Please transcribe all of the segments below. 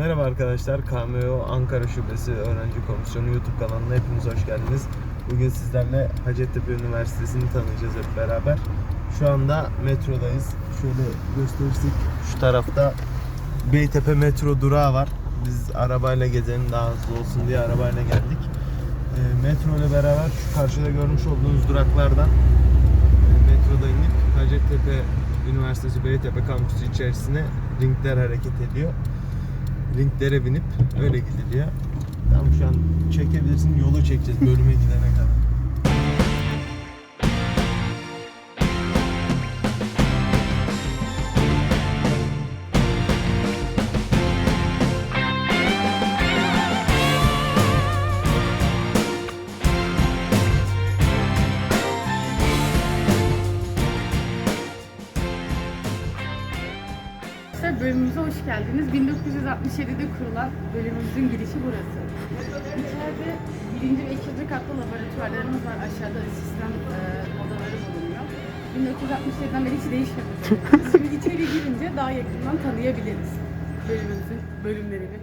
Merhaba arkadaşlar, KMO Ankara Şubesi Öğrenci Komisyonu YouTube kanalına hepiniz hoş geldiniz. Bugün sizlerle Hacettepe Üniversitesi'ni tanıyacağız hep beraber. Şu anda metrodayız. Şöyle gösterirsek şu tarafta Beytepe metro durağı var. Biz arabayla gezelim daha hızlı olsun diye arabayla geldik. E, metro ile beraber şu karşıda görmüş olduğunuz duraklardan e, metroda inip Hacettepe Üniversitesi Beytepe kampüsü içerisine ringler hareket ediyor linklere binip öyle gidiliyor. Tamam şu an çekebilirsin. Yolu çekeceğiz bölüme gidene kadar. 1967'de kurulan bölümümüzün girişi burası. İçeride birinci ve ikinci katlı laboratuvarlarımız var. Aşağıda asistan e, odaları bulunuyor. 1967'den beri hiç değişmedi. Şimdi içeri girince daha yakından tanıyabiliriz bölümümüzün bölümlerini.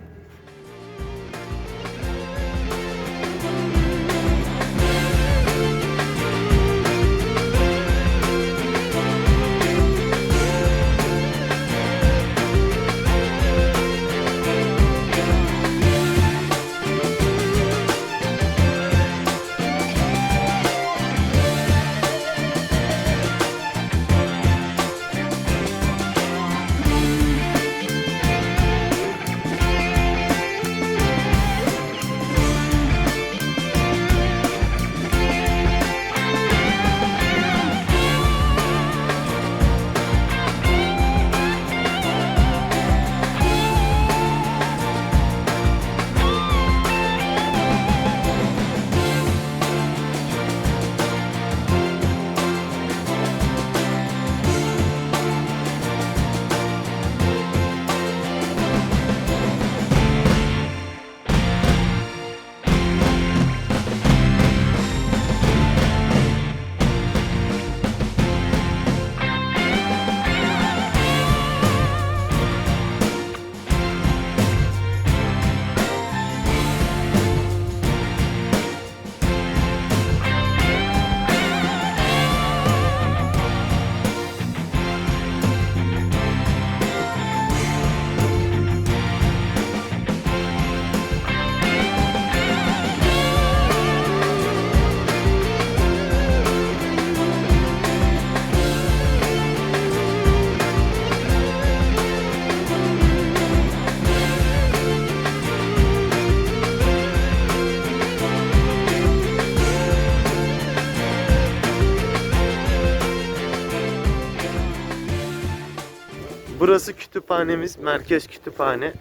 Burası kütüphanemiz, merkez kütüphane.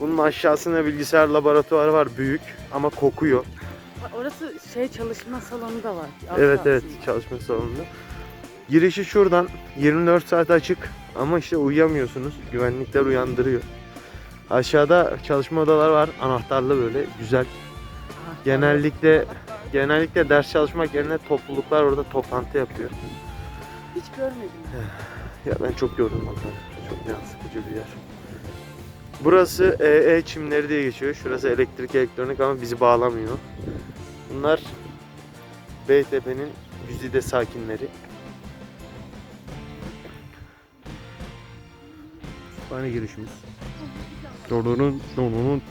Bunun aşağısında bilgisayar laboratuvarı var büyük ama kokuyor. Orası şey çalışma salonu da var. Evet evet çalışma salonunda. Girişi şuradan 24 saat açık ama işte uyuyamıyorsunuz. Güvenlikler uyandırıyor. Aşağıda çalışma odaları var. Anahtarlı böyle güzel. Genellikle genellikle ders çalışmak yerine topluluklar orada toplantı yapıyor. Hiç görmedim. Ya ben çok gördüm onları. Çok can sıkıcı bir yer. Burası EE çimleri diye geçiyor. Şurası elektrik elektronik ama bizi bağlamıyor. Bunlar Beytepe'nin güzide sakinleri. Kütüphane girişimiz. Dordurun, dordurun.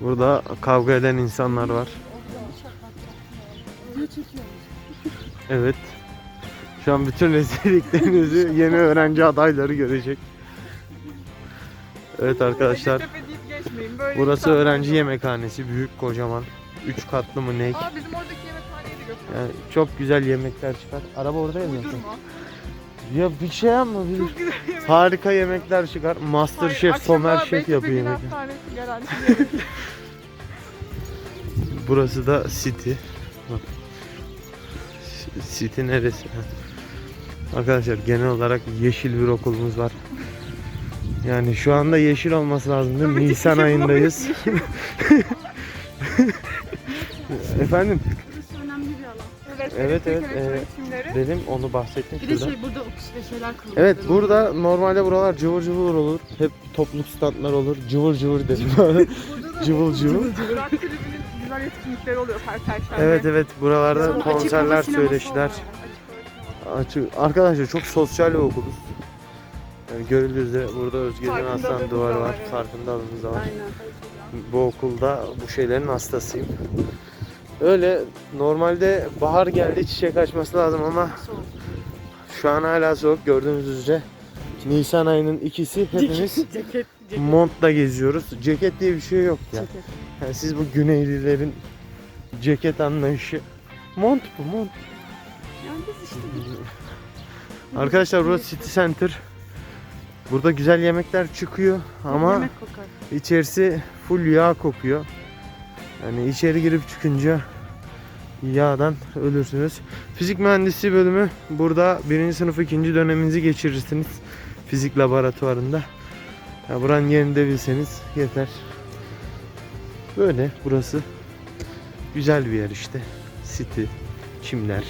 Burada kavga eden insanlar var. Evet. Şu an bütün rezilliklerinizi yeni öğrenci adayları görecek. Evet arkadaşlar. Hacettepe deyip geçmeyin. Böyle Burası insanlar öğrenci yemekhanesi. Büyük kocaman. 3 katlı mı ne? Aa bizim oradaki yemekhaneye de götür. Yani çok güzel yemekler çıkar. Araba orada ya zaten. Uydurma. Ya bir şey yapma. Bir... Çok güzel yemek. Harika yemekler çıkar. Master Hayır, Chef, akşama Somer Şef Beytepe yapıyor Gün yemekleri. Hastanesi garantili yemek. Burası da City. Bak. City neresi? Arkadaşlar genel olarak yeşil bir okulumuz var. Yani şu anda yeşil olması lazım değil mi? Nisan ayındayız. Efendim? Burası önemli bir alan. Evet. Evet, evet, üretimleri. Dedim onu bahsettim Bir de şurada. şey burada ofis ve şeyler kurulmuş. Evet burada normalde buralar cıvır cıvır olur. Hep topluluk standlar olur. Cıvır cıvır dedim. Burada da cıvıl cıvıl. Güzel etkinlikleri oluyor her perşembe. Evet evet buralarda Sonra açık hava konserler, sineması söyleşiler. oluyor. Açık. Arkadaşlar çok sosyal bir okuluz. Yani görüldüğü üzere burada Özgecan Farkındalığımız Aslan da duvarı var, var. evet. Farkındalığımız da var. Aynen. Bu okulda bu şeylerin hastasıyım. Öyle normalde bahar geldi çiçek açması lazım ama Soğuk. şu an hala soğuk gördüğünüz üzere. Nisan ayının ikisi hepimiz ceket. Montla geziyoruz. Ceket diye bir şey yok ya. Ceket. Yani siz bu güneylilerin ceket anlayışı mont bu mont. Yani biz işte Arkadaşlar burası City Center. Burada güzel yemekler çıkıyor ama yemek kokar. içerisi full yağ kokuyor. Yani içeri girip çıkınca yağdan ölürsünüz. Fizik mühendisliği bölümü burada birinci sınıf ikinci döneminizi geçirirsiniz. Fizik laboratuvarında. Ya buranın yerini bilseniz yeter. Böyle burası. Güzel bir yer işte. City, çimler.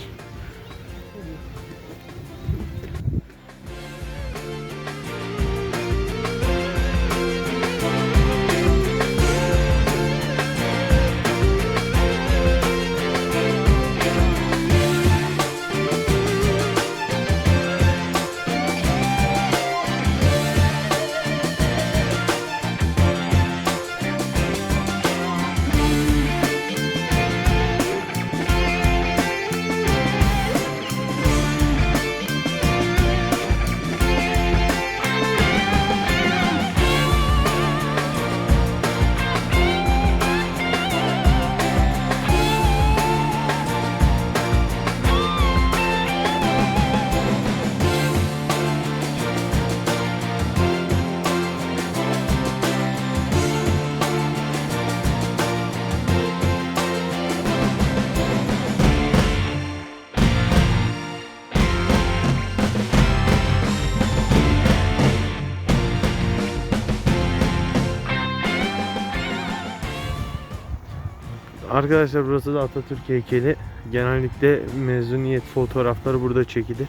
Arkadaşlar burası da Atatürk heykeli. Genellikle mezuniyet fotoğrafları burada çekilir.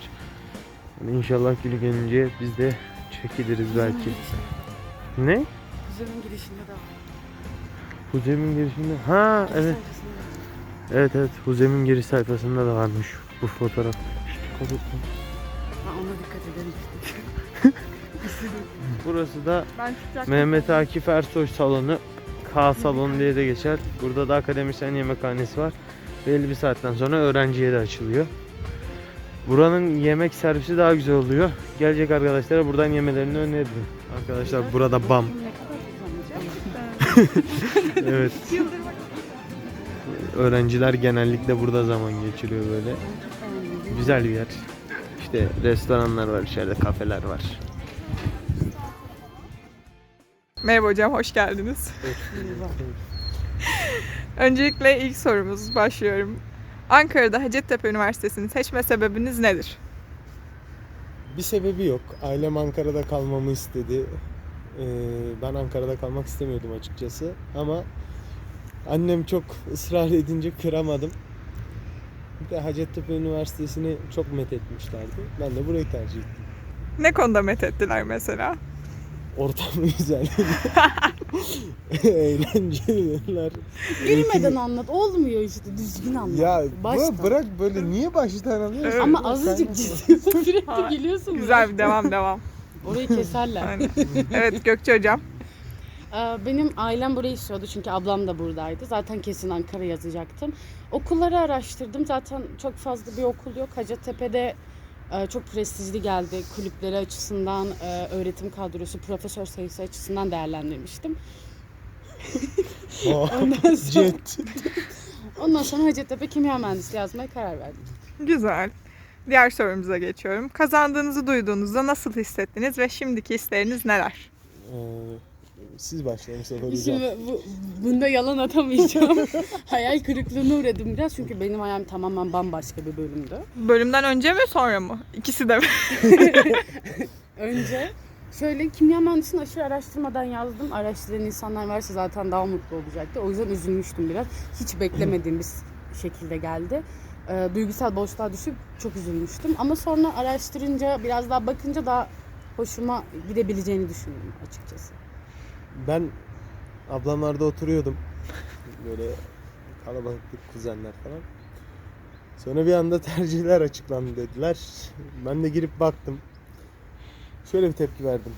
Yani inşallah günü gelince biz de çekiliriz belki. Ne? Güzelin girişinde de var. Huzem'in girişinde. Ha evet. Sayfasında. Evet evet. Huzem'in giriş sayfasında da varmış bu fotoğraf. İşte ona dikkat edelim. Burası da. Mehmet Akif Ersoy salonu. K salonu diye de geçer. Burada da akademisyen yemekhanesi var. Belli bir saatten sonra öğrenciye de açılıyor. Buranın yemek servisi daha güzel oluyor. Gelecek arkadaşlara buradan yemelerini öneririm. Arkadaşlar burada bam. Evet. Öğrenciler genellikle burada zaman geçiriyor böyle. Güzel bir yer. İşte restoranlar var içeride, kafeler var. Merhaba hocam, hoş geldiniz. Öncelikle ilk sorumuz başlıyorum. Ankara'da Hacettepe Üniversitesi'ni seçme sebebiniz nedir? Bir sebebi yok. Ailem Ankara'da kalmamı istedi. Ee, ben Ankara'da kalmak istemiyordum açıkçası. Ama annem çok ısrar edince kıramadım. Bir de Hacettepe Üniversitesi'ni çok methetmişlerdi. Ben de burayı tercih ettim. Ne konuda methettiler mesela? Ortamı güzel. Eğlenceliler. Gülmeden anlat. Olmuyor işte. Düzgün anlat. Ya Baştan. bırak böyle niye baştan alıyorsun? Ama azıcık sen- ciddi sürekli Ha, gülüyorsun. Güzel bir devam devam. Orayı keserler. Aynen. Evet Gökçe hocam. Ee, Benim ailem burayı istiyordu çünkü ablam da buradaydı. Zaten kesin Ankara yazacaktım. Okulları araştırdım. Zaten çok fazla bir okul yok. Hacettepe'de çok prestijli geldi. Kulüpleri açısından, e, öğretim kadrosu, profesör sayısı açısından değerlendirmiştim. Oh, Ondan sonra, ondan sonra Hacettepe Kimya Mühendisliği yazmaya karar verdim. Güzel. Diğer sorumuza geçiyorum. Kazandığınızı duyduğunuzda nasıl hissettiniz ve şimdiki hisleriniz neler? Ee, siz başlayın Mustafa. Şimdi bu, bunda yalan atamayacağım. Hayal kırıklığına uğradım biraz çünkü benim hayalim tamamen bambaşka bir bölümdü. Bölümden önce mi sonra mı? İkisi de mi? Önce şöyle kimya mühendisliğini aşırı araştırmadan yazdım. Araştıran insanlar varsa zaten daha mutlu olacaktı. O yüzden üzülmüştüm biraz. Hiç beklemediğim bir şekilde geldi. e, duygusal boşluğa düşüp çok üzülmüştüm. Ama sonra araştırınca biraz daha bakınca daha hoşuma gidebileceğini düşündüm açıkçası. Ben ablamlarda oturuyordum. Böyle kalabalıklık kuzenler falan. Sonra bir anda tercihler açıklandı dediler. Ben de girip baktım. Şöyle bir tepki verdim.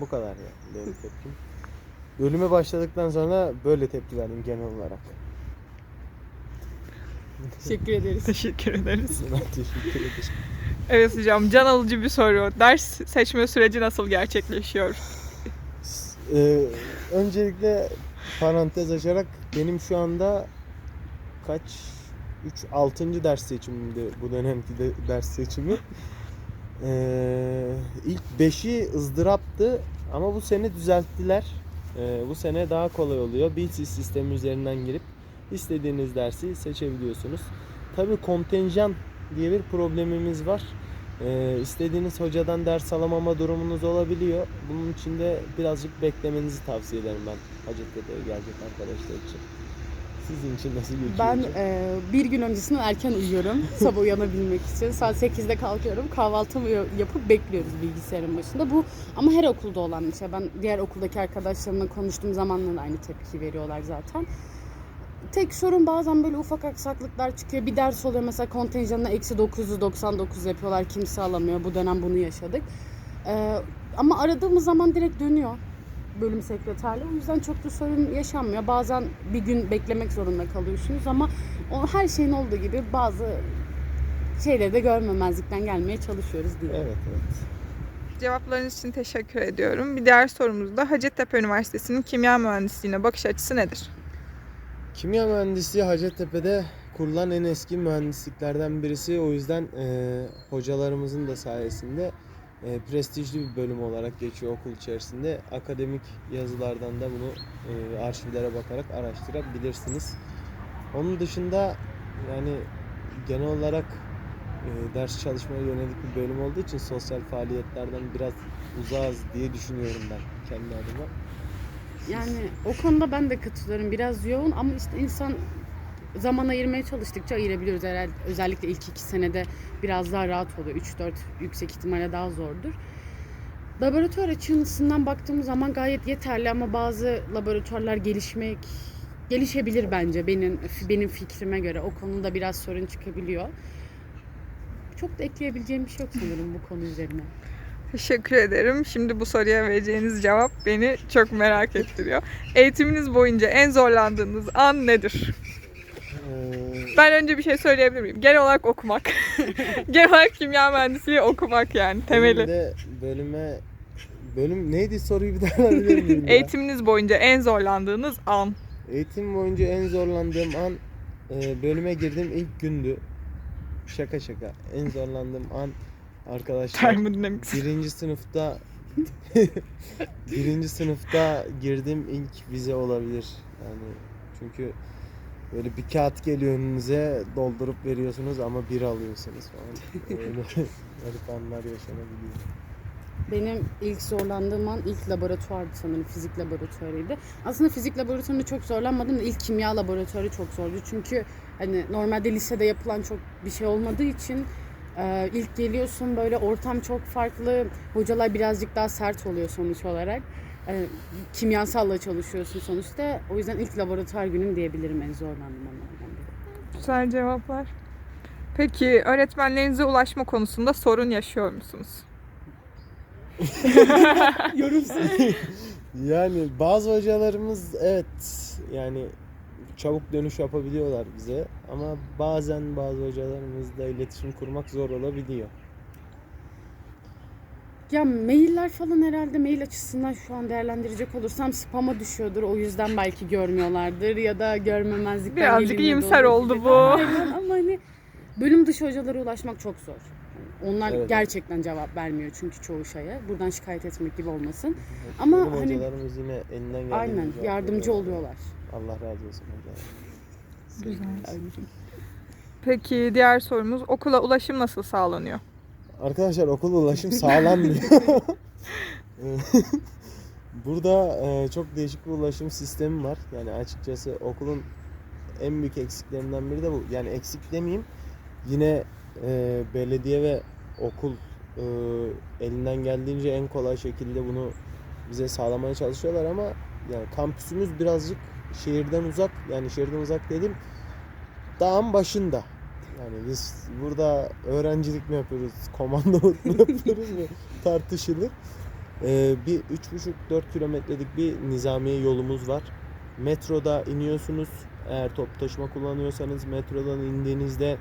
Bu kadar ya benim tepkim. Bölüme başladıktan sonra böyle tepki verdim genel olarak. Teşekkür ederiz. Teşekkür ederiz. Ben teşekkür ederim. Evet hocam can alıcı bir soru. Ders seçme süreci nasıl gerçekleşiyor? Ee, öncelikle parantez açarak benim şu anda kaç 3 6. ders seçimimdi bu dönemki de ders seçimi. Ee, ilk 5'i ızdıraptı ama bu sene düzelttiler. Ee, bu sene daha kolay oluyor. Bilsiz sistemi üzerinden girip istediğiniz dersi seçebiliyorsunuz. Tabii kontenjan diye bir problemimiz var. Ee, istediğiniz hocadan ders alamama durumunuz olabiliyor. Bunun için de birazcık beklemenizi tavsiye ederim ben Hacettepe'ye gelecek arkadaşlar için. Sizin için nasıl geçiyor? Ben e, bir gün öncesinden erken uyuyorum. Sabah uyanabilmek için. Saat 8'de kalkıyorum. Kahvaltımı yapıp bekliyoruz bilgisayarın başında. Bu ama her okulda olan bir şey. Ben diğer okuldaki arkadaşlarımla konuştuğum zamanla da aynı tepki veriyorlar zaten. Tek sorun bazen böyle ufak aksaklıklar çıkıyor. Bir ders oluyor mesela kontenjanına eksi 999 yapıyorlar. Kimse alamıyor. Bu dönem bunu yaşadık. E, ama aradığımız zaman direkt dönüyor bölüm sekreterliği. O yüzden çok da sorun yaşanmıyor. Bazen bir gün beklemek zorunda kalıyorsunuz ama o her şeyin olduğu gibi bazı şeyleri de görmemezlikten gelmeye çalışıyoruz diye. Evet evet. Cevaplarınız için teşekkür ediyorum. Bir diğer sorumuz da Hacettepe Üniversitesi'nin kimya mühendisliğine bakış açısı nedir? Kimya mühendisliği Hacettepe'de kurulan en eski mühendisliklerden birisi. O yüzden e, hocalarımızın da sayesinde e, prestijli bir bölüm olarak geçiyor okul içerisinde. Akademik yazılardan da bunu e, arşivlere bakarak araştırabilirsiniz. Onun dışında yani genel olarak e, ders çalışmaya yönelik bir bölüm olduğu için sosyal faaliyetlerden biraz uzağız diye düşünüyorum ben kendi adıma. Yani o konuda ben de katılıyorum. Biraz yoğun ama işte insan zaman ayırmaya çalıştıkça ayırabiliyoruz. Herhalde özellikle ilk iki senede biraz daha rahat oluyor. 3-4 yüksek ihtimalle daha zordur. Laboratuvar açısından baktığımız zaman gayet yeterli ama bazı laboratuvarlar gelişmek gelişebilir bence benim benim fikrime göre. O konuda biraz sorun çıkabiliyor. Çok da ekleyebileceğim bir şey yok sanırım bu konu üzerine. Teşekkür ederim. Şimdi bu soruya vereceğiniz cevap beni çok merak ettiriyor. Eğitiminiz boyunca en zorlandığınız an nedir? Ee, Ben önce bir şey söyleyebilir miyim? Genel olarak okumak. Genel olarak kimya mühendisliği okumak yani temeli. Benim de bölüme bölüm neydi soruyu bir daha alabilir miyim? ya? Eğitiminiz boyunca en zorlandığınız an. Eğitim boyunca en zorlandığım an e, bölüme girdim ilk gündü. Şaka şaka. En zorlandığım an arkadaşlar birinci sınıfta birinci sınıfta girdim ilk vize olabilir. Yani çünkü böyle bir kağıt geliyor önünüze doldurup veriyorsunuz ama bir alıyorsunuz falan. Öyle garip anlar yaşanabiliyor. Benim ilk zorlandığım an ilk laboratuvardı sanırım. Fizik laboratuvarıydı. Aslında fizik laboratuvarında çok zorlanmadım da ilk kimya laboratuvarı çok zordu. Çünkü hani normalde lisede yapılan çok bir şey olmadığı için e, ilk geliyorsun böyle ortam çok farklı. Hocalar birazcık daha sert oluyor sonuç olarak. E, kimyasalla çalışıyorsun sonuçta. O yüzden ilk laboratuvar günüm diyebilirim en zorlandığım anlardan biri. Güzel cevaplar. Peki öğretmenlerinize ulaşma konusunda sorun yaşıyor musunuz? Yorumsuz. Yani bazı hocalarımız evet yani çabuk dönüş yapabiliyorlar bize ama bazen bazı hocalarımızla iletişim kurmak zor olabiliyor. Ya mailler falan herhalde mail açısından şu an değerlendirecek olursam spama düşüyordur. O yüzden belki görmüyorlardır ya da görmemezlikten Birazcık iyimser oldu bu. Aynen ama hani bölüm dışı hocalara ulaşmak çok zor. Onlar Evet. gerçekten cevap vermiyor çünkü çoğu şeye. Buradan şikayet etmek gibi olmasın. Ama Benim hani- hocalarımız yine elinden geldiğince Aynen yardımcı oluyorlar. Allah razı olsun hocalar. Güzel. Peki diğer sorumuz okula ulaşım nasıl sağlanıyor? Arkadaşlar okul ulaşım sağlanmıyor. Burada e, çok değişik bir ulaşım sistemi var. Yani açıkçası okulun en büyük eksiklerinden biri de bu. Yani eksik demeyeyim. Yine e, belediye ve okul e, elinden geldiğince en kolay şekilde bunu bize sağlamaya çalışıyorlar ama yani kampüsümüz birazcık şehirden uzak. Yani şehirden uzak dedim dağın başında. Yani biz burada öğrencilik mi yapıyoruz, komandolık mı yapıyoruz mu tartışılır. Ee, bir 3,5-4 kilometrelik bir nizamiye yolumuz var. Metroda iniyorsunuz. Eğer top taşıma kullanıyorsanız metrodan indiğinizde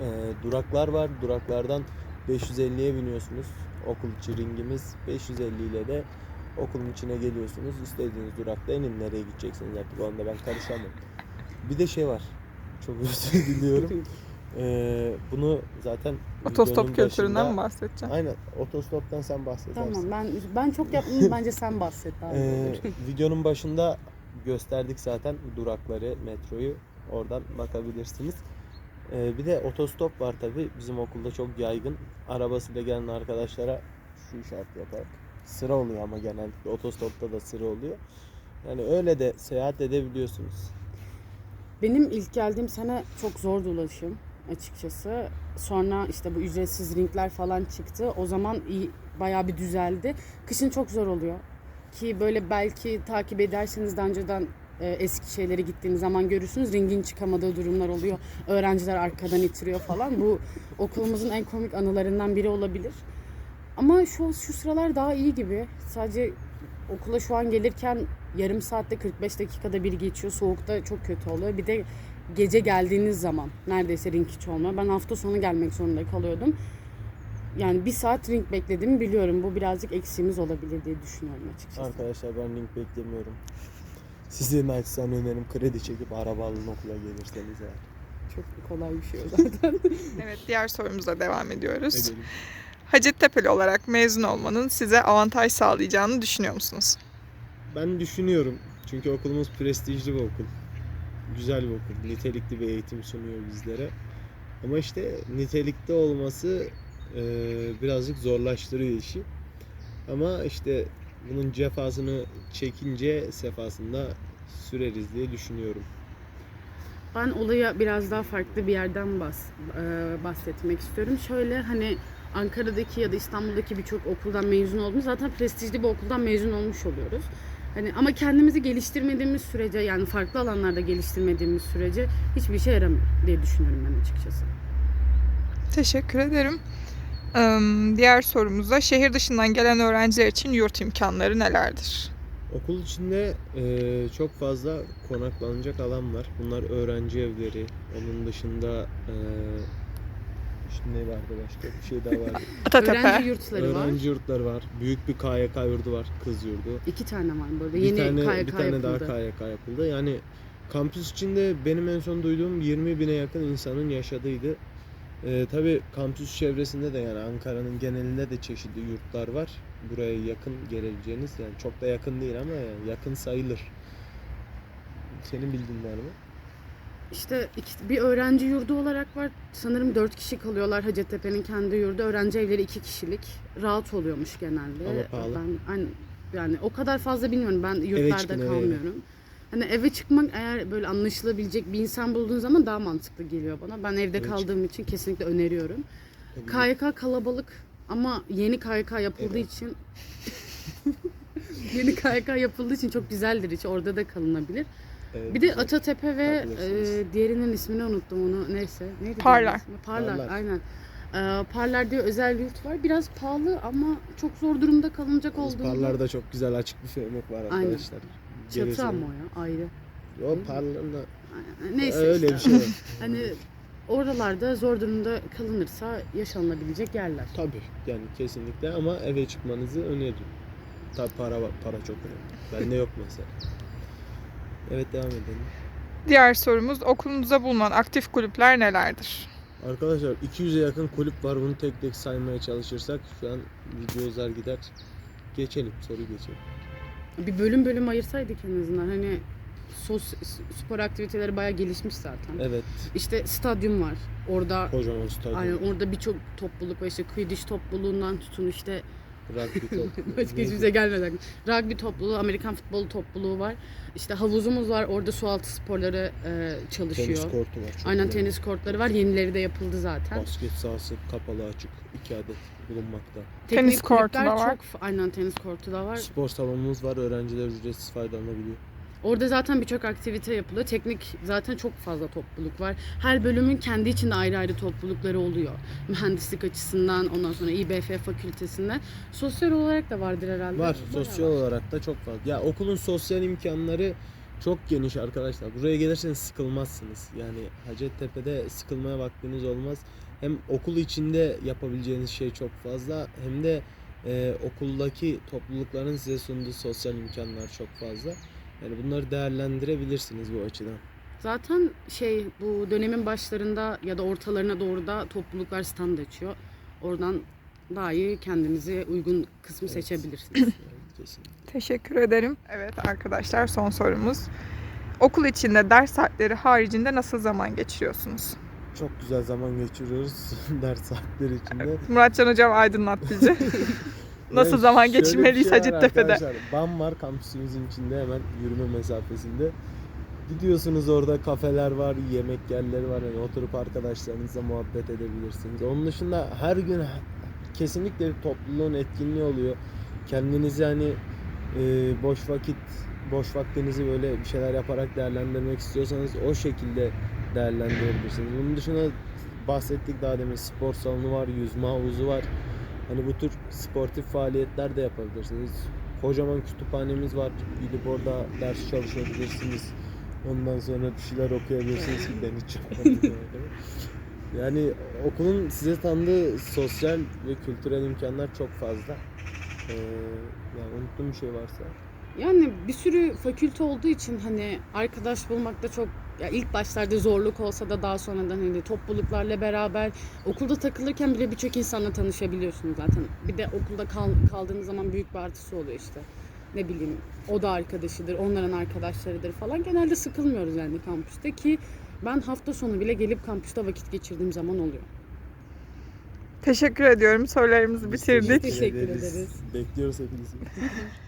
e, duraklar var. Duraklardan 550'ye biniyorsunuz. Okul içi ringimiz 550 ile de okulun içine geliyorsunuz. İstediğiniz durakta inin. Nereye gideceksiniz artık o anda ben karışamam. Bir de şey var. Çok özür diliyorum. Ee, bunu zaten Otostop kültüründen başında- mi bahsedeceğim? Aynen otostoptan sen bahsedersin. Tamam ben ben çok yaptım bence sen bahset daha iyi Ee, videonun başında gösterdik zaten durakları, metroyu. Oradan bakabilirsiniz. Ee, bir de otostop var tabi bizim okulda çok yaygın. Arabasıyla gelen arkadaşlara şu işaret yaparak sıra oluyor ama genellikle otostopta da sıra oluyor. Yani öyle de seyahat edebiliyorsunuz. Benim ilk geldiğim sene çok zordu ulaşım açıkçası. Sonra işte bu ücretsiz ringler falan çıktı. O zaman iyi, bayağı bir düzeldi. Kışın çok zor oluyor. Ki böyle belki takip ederseniz daha önceden e, eski şeyleri gittiğiniz zaman görürsünüz. Ringin çıkamadığı durumlar oluyor. Öğrenciler arkadan itiriyor falan. Bu okulumuzun en komik anılarından biri olabilir. Ama şu şu sıralar daha iyi gibi. Sadece okula şu an gelirken yarım saatte 45 dakikada bir geçiyor. Soğukta çok kötü oluyor. Bir de gece geldiğiniz zaman neredeyse ring hiç olmuyor. Ben hafta sonu gelmek zorunda kalıyordum. Yani bir saat ring bekledim biliyorum. Bu birazcık eksiğimiz olabilir diye düşünüyorum açıkçası. Arkadaşlar ben link beklemiyorum. Size naçizane önerim kredi çekip araba alın okula gelirseniz eğer. Çok kolay bir şey o zaten. Evet diğer sorumuza devam ediyoruz. Edelim. Hacettepe'li olarak mezun olmanın size avantaj sağlayacağını düşünüyor musunuz? Ben düşünüyorum. Çünkü okulumuz prestijli bir okul. Güzel bir okul. Nitelikli bir eğitim sunuyor bizlere. Ama işte nitelikli olması e, birazcık zorlaştırıyor işi. Ama işte bunun cefasını çekince sefasında süreriz diye düşünüyorum. Ben olaya biraz daha farklı bir yerden bahs e, bahsetmek istiyorum. Şöyle hani Ankara'daki ya da İstanbul'daki birçok okuldan mezun oldum. Zaten prestijli bir okuldan mezun olmuş oluyoruz. Hani ama kendimizi geliştirmediğimiz sürece yani farklı alanlarda geliştirmediğimiz sürece hiçbir işe yaramıyor diye düşünüyorum ben açıkçası. Teşekkür ederim. Diğer sorumuzda şehir dışından gelen öğrenciler için yurt imkanları nelerdir? Okul içinde e, çok fazla konaklanacak alan var. Bunlar öğrenci evleri. Onun dışında e, işte ne vardı başka bir şey daha vardı. Atatepe. Öğrenci yurtları var. öğrenci yurtları var. Büyük bir KYK yurdu var. Kız yurdu. İki tane var burada. Bir Yeni tane, KYK bir tane daha yapıldı. KYK yapıldı. Yani kampüs içinde benim en son duyduğum 20 bine yakın insanın yaşadığıydı. Ee, tabii kampüs çevresinde de yani Ankara'nın genelinde de çeşitli yurtlar var. Buraya yakın gelebileceğiniz yani çok da yakın değil ama yani yakın sayılır. Senin bildiğin var mı? İşte iki- bir öğrenci yurdu olarak var. Sanırım dört kişi kalıyorlar Hacettepe'nin kendi yurdu. Öğrenci evleri iki kişilik. Rahat oluyormuş genelde. Ama pahalı. Ben hani, yani o kadar fazla bilmiyorum. Ben yurtlarda çıkın, eve, kalmıyorum. Hani eve çıkmak eğer böyle anlaşılabilecek bir insan bulduğun zaman daha mantıklı geliyor bana. Ben evde Eve kaldığım için kesinlikle öneriyorum. KYK kalabalık ama yeni KYK yapıldığı Evet. için yeni KYK yapıldığı için çok güzeldir hiç orada da kalınabilir. Evet, Bir de güzel. Atatepe ve e, diğerinin ismini unuttum onu neyse. Neydi Parlar. Parlar. Parlar. aynen. E, Parlar diye özel yurt var. Biraz pahalı ama çok zor durumda kalınacak olduğunda. Parlarda çok güzel açık bir yemek var Aynen. arkadaşlar. Çatı Gelirseniz- ama o ya ayrı. O parlarında Aynen. Neyse öyle işte. bir şey. Hani oralarda zor durumda kalınırsa yaşanılabilecek yerler. Tabii yani kesinlikle ama eve çıkmanızı öneririm. Tabii para para çok önemli. Bende yok mesela. Evet devam edelim. Diğer sorumuz okulunuzda bulunan aktif kulüpler nelerdir? Arkadaşlar 200'e yakın kulüp var. Bunu tek tek saymaya çalışırsak şu an video uzar gider. Geçelim, soru geçelim. Bir bölüm bölüm ayırsaydık en azından. Hani sos, spor aktiviteleri bayağı gelişmiş zaten. Evet, İşte stadyum var. Orada kocaman stadyum. Aynen orada birçok topluluk var işte Quidditch topluluğundan tutun işte Rugby topluluğu. Başka hiçbir şey gelmedi. Rugby topluluğu, Amerikan futbolu topluluğu var. İşte havuzumuz var. Orada sualtı sporları e, çalışıyor. Tenis kortu var. çok Aynen önemli. tenis kortları var. Yenileri de yapıldı zaten. Basket sahası kapalı açık. iki adet bulunmakta. Tenis kortu da var. Çok, aynen tenis kortu da var. Spor salonumuz var. Öğrenciler ücretsiz faydalanabiliyor. Orada zaten birçok aktivite yapılıyor. Teknik zaten çok fazla topluluk var. Her bölümün kendi içinde ayrı ayrı toplulukları oluyor. Mühendislik açısından, ondan sonra İBF fakültesinden. Sosyal olarak da vardır herhalde. Var. Bayağı Sosyal var. olarak da çok fazla. Ya okulun sosyal imkanları çok geniş arkadaşlar. Buraya gelirseniz sıkılmazsınız. Yani Hacettepe'de sıkılmaya vaktiniz olmaz. Hem okul içinde yapabileceğiniz şey çok fazla hem de e, okuldaki toplulukların size sunduğu sosyal imkanlar çok fazla. Yani bunları değerlendirebilirsiniz bu açıdan. Zaten şey bu dönemin başlarında ya da ortalarına doğru da topluluklar stand açıyor. Oradan daha iyi kendinize uygun kısmı Evet. seçebilirsiniz. Evet, kesinlikle. Teşekkür ederim. Evet arkadaşlar son sorumuz. Okul içinde ders saatleri haricinde nasıl zaman geçiriyorsunuz? Çok güzel zaman geçiriyoruz ders saatleri içinde. Muratcan Hocam aydınlat bizi. Nasıl Yani zaman geçirmeliyiz şey Hacettepe'de? BAM var kampüsümüzün içinde hemen yürüme mesafesinde. Gidiyorsunuz orada kafeler var, yemek yerleri var. Yani oturup arkadaşlarınızla muhabbet edebilirsiniz. Onun dışında her gün kesinlikle bir topluluğun etkinliği oluyor. Kendinizi hani e, boş vakit boş vaktinizi böyle bir şeyler yaparak değerlendirmek istiyorsanız o şekilde değerlendirebilirsiniz. Bunun dışında bahsettik daha demin spor salonu var, yüzme havuzu var. Hani bu tür sportif faaliyetler de yapabilirsiniz. Kocaman kütüphanemiz var. Gidip orada ders çalışabilirsiniz. Ondan sonra bir şeyler okuyabilirsiniz ki ben hiç yapmadım. yani. Yani okulun size tanıdığı sosyal ve kültürel imkanlar çok fazla. Ee, yani unuttuğum bir şey varsa. Yani bir sürü fakülte olduğu için hani arkadaş bulmakta çok ya ilk başlarda zorluk olsa da daha sonradan hani topluluklarla beraber okulda takılırken bile birçok insanla tanışabiliyorsunuz zaten. Bir de okulda kal, kaldığınız zaman büyük bir artısı oluyor işte. Ne bileyim o da arkadaşıdır, onların arkadaşlarıdır falan. Genelde sıkılmıyoruz yani kampüste ki ben hafta sonu bile gelip kampüste vakit geçirdiğim zaman oluyor. Teşekkür ediyorum. Sorularımızı Biz bitirdik. Teşekkür ederiz. Bekliyoruz hepinizi.